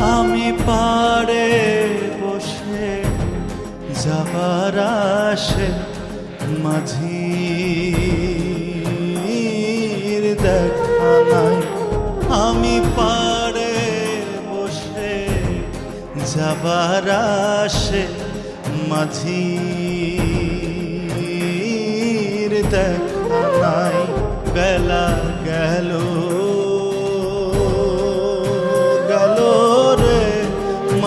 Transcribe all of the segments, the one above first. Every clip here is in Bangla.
আমি পারে বসে যাবার আসে মাঝির দেখা নাই। আমি পারে বসে যাবার আসে মাঝির দেখা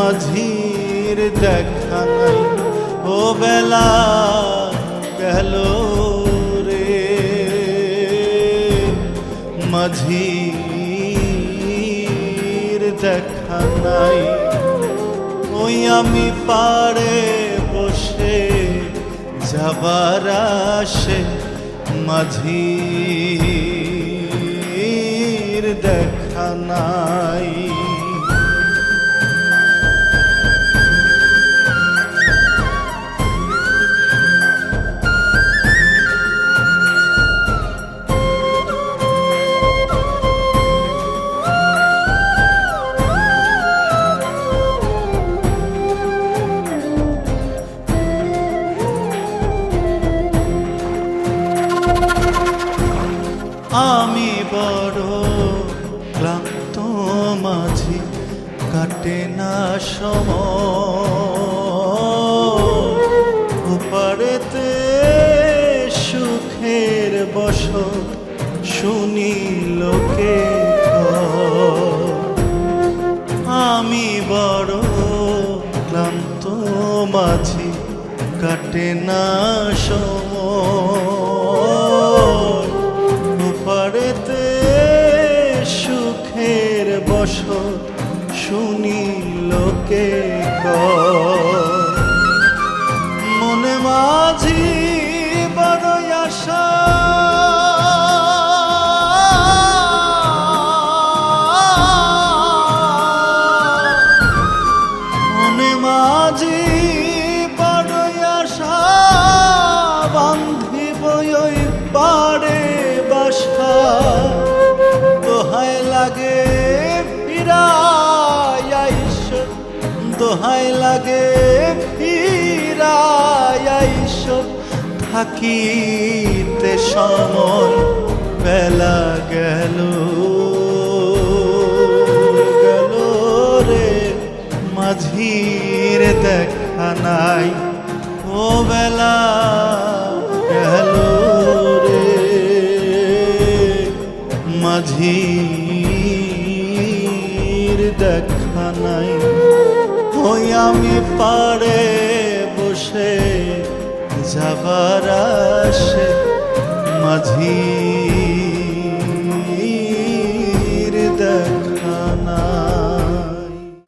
মাঝির দেখা নাই ও বেলা, গেল রে। মাঝির দেখা নাই ওই আমি পারে বসে যাবার আসে মাঝির দেখা নাই আমি বড় ক্লান্ত মাঝি, কাটে না সময়। ওপারেতে সুখের বস শুনি লোকে আমি বড় ক্লান্ত মাঝি, কাটে না সময়। বস শুনি লোকে কয়। দোহাই লাগে ফিরাইস থাকিতে সময় বেলা গেল। গেল রে, মাঝির দেখা নাই। ও বেলা গেল রে, মাঝির দেখা নাই। ওই আমি পাড়ে বসে যাবার আসে মাঝি